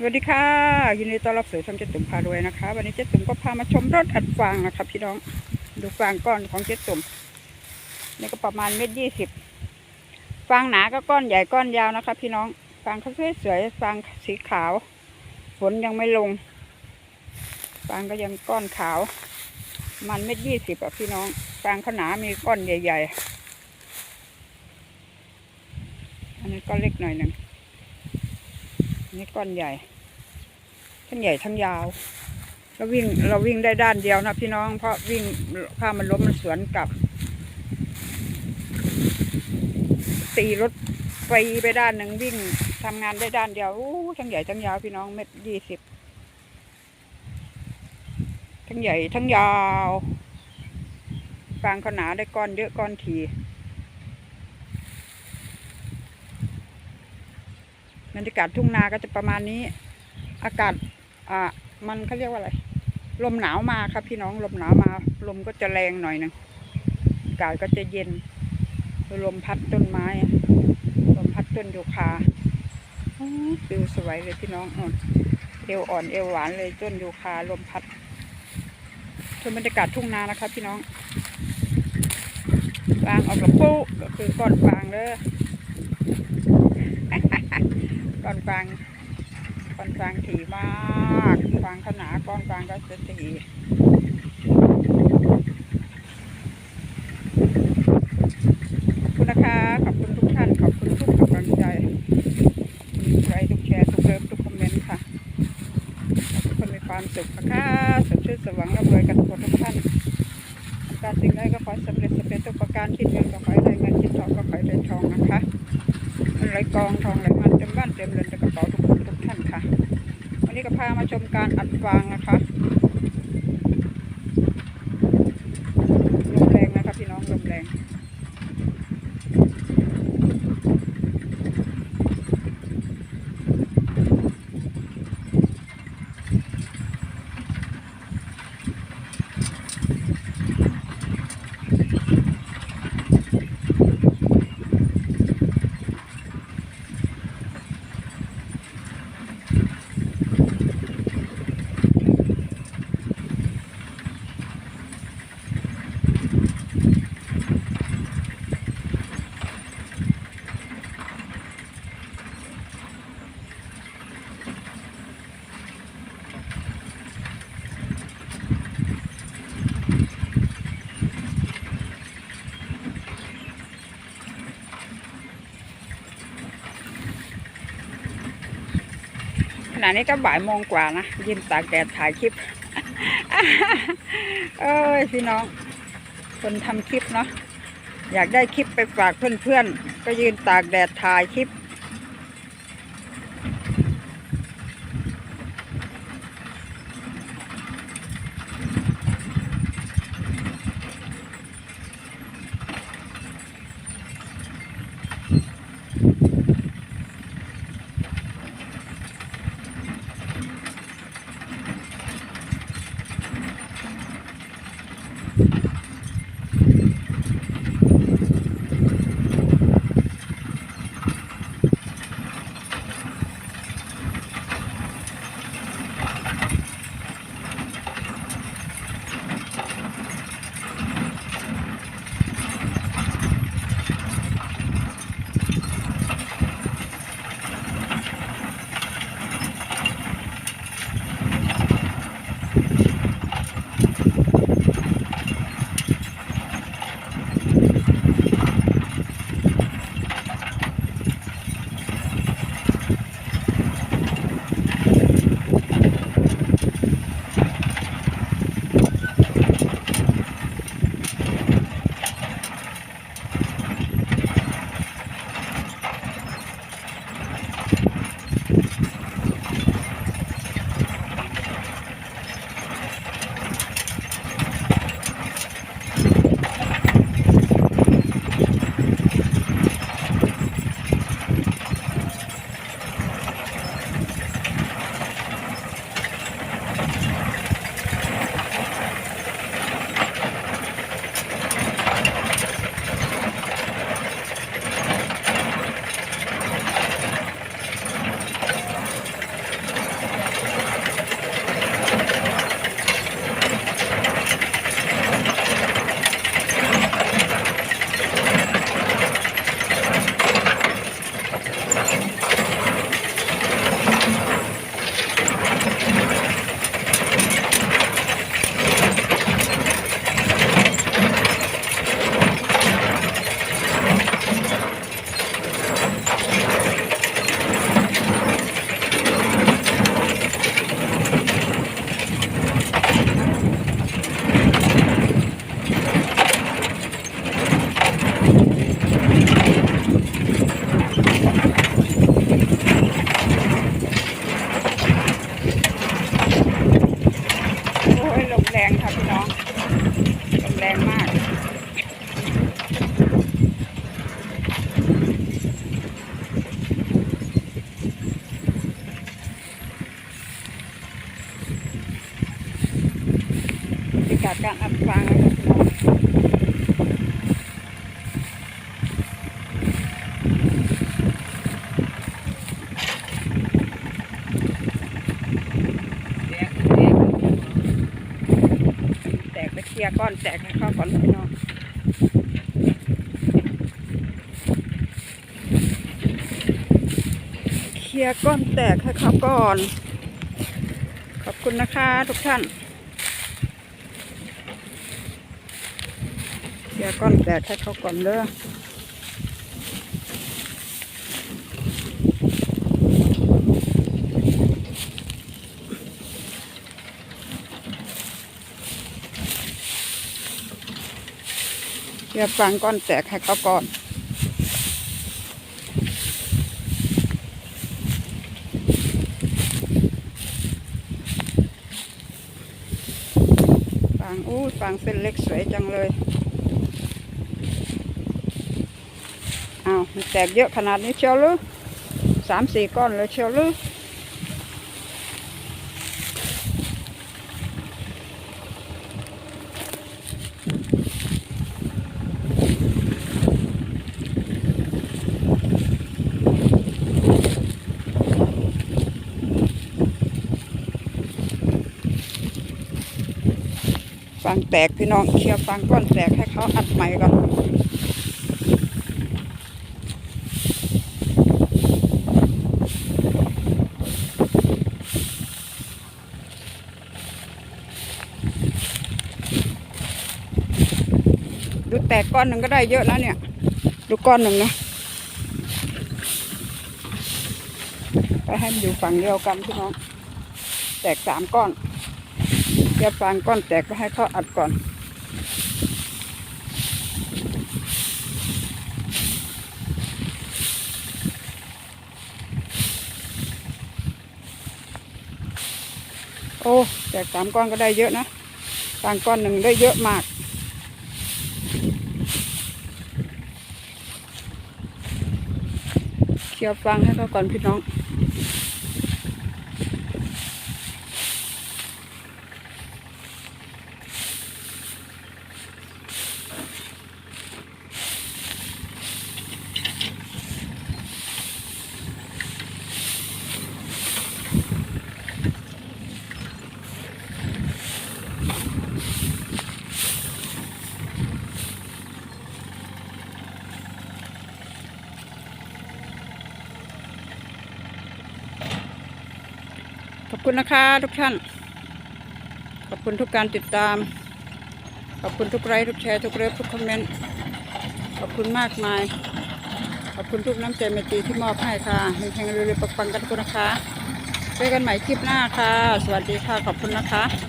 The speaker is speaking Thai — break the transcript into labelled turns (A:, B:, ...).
A: สวัสดีค่ะ ยินดีต้อนรับสู่ช่องเจ๊ตุ่มพารวยนะคะ วันนี้เจ๊ตุ่มก็พามาชมรถอัดฟางนะคะพี่น้องดูฟางก้อนของเจ๊ตุ่มนี่ก็ประมาณเม็ดยี่สิบฟางหนาก็ก้อนใหญ่ก้อนยาวนะคะ พี่น้องฟางเขาสวยๆฟางสีขาว ฝนยังไม่ลงฟางก็ยังก้อนขาว มันเม็ดยี่สิบอะพี่น้องฟางเขาหนามีก้อนใหญ่ ๆ อันนี้ก้อนเล็กหน่อยหนึ่ง นี่ก้อนใหญ่ทั้งใหญ่ทั้งยาวเราวิ่งเราวิ่งได้ด้านเดียวนะพี่น้องเพราะวิ่งผ้ามันล้มมันสวนกลับ ตีรถไปไปด้านหนึ่งวิ่งทำงานได้ด้านเดียวอู้ทั้งใหญ่ทั้งยาวพี่น้องเม็ดยี่สิบทั้งใหญ่ทั้งยาวฟางขนาได้ก้อนเยอะก้อนที บรรยากาศทุ่งนาก็จะประมาณนี้ อากาศอ่ามันเขาเรียกว่าอะไร ลมหนาวมาครับพี่น้องลมหนาวมา ลมก็จะแรงหน่อยนึงอากาศก็จะเย็นลมพัดต้นไม้ ลมพัดต้นโยคาฟิวสวยเลยพี่น้องอ่อนเอวอ่อนเอวหวานเลยต้นโยคาลมพัดชมบรรยากาศทุ่งนานะครับพี่น้องฟางออกกับปุ๊ก็คือก้อนฟางเลย ก้อนฟางก้อนฟางถี่มากฟางขนาก้อนฟางก็จะถี่อบคุณนะคะ ขอบคุณทุกท่าน ขอบคุณทุกกำลังใจทุกไลค์ทุกแชร์ ทุกเลิฟทุกคอมเมนต์ค่ะขอให้ทุกคนมีความสุขนะคะสดชื่นสว่างร่ำรวยกันทุกคนทุกท่านการสิ่งใดก็ขอสำเร็จสำเร็จทุกประการคิดเงินก็ขอให้ได้เงินคิดทองก็ขอให้ได้ทองนะคะไหลกองทองไหลมันเต็มบ้านเต็มเรือนกระเป๋าทุกคนทุกท่านค่ะ วันนี้ก็พามาชมการอัดฟางนะคะลมแรงนะคะพี่น้องลมแรงข ณะนี้ก็บ่ายโมงกว่านะยืนตากแดดถ่ายคลิปเอ้ยพี่น้อง คนทำคลิปเนาะอยากได้คลิปไปฝากเพื่อนๆ ก็ยืนตากแดดถ่ายคลิป Amen. ลียก้อนแตกให้เข้าก่อนพี่น้องเคลียก้อนแตกให้เขาก่อน ขอบคุณนะคะทุกท่านเคลียก้อนแตกให้เขาก่อนเด้อ เียฟังก้อนแตกให้เขาก่อนฟางอู้ฟางเส้นเล็กสวยจังเลยเอาแตกเยอะขนาดนี้เชียวหรือสามสี่ก้อนเลยเชียวหรือ ฟางแตกพี่น้องเคลียร์ฟางก้อนแตกให้เขาอัดใหม่ก่อนดูแตกก้อนหนึ่งก็ได้เยอะแล้วเนี่ย ดูก้อนหนึ่งนะไปให้มันอยู่ฝั่งเดียวกันพี่น้อง แตกสามก้อน เดี๋ยวฟางก้อนแตกไปให้เขาอัดก่อนโอ้แตกสามก้อนก็ได้เยอะนะฟางก้อนหนึ่งได้เยอะมากเคลียร์ฟางให้เขาก่อนพี่น้อง คุณนะคะทุกท่าน ขอบคุณทุกการติดตาม ขอบคุณทุกไลค์ทุกแชร์ทุกเลิฟทุกคอมเมนต์ขอบคุณมากมาย ขอบคุณทุกน้ำใจเมตตีที่มอบให้ค่ะมีเฮงๆเรื่อยๆปังๆกันทุกคนนะคะเจอกันใหม่คลิปหน้าค่ะ สวัสดีค่ะขอบคุณนะคะ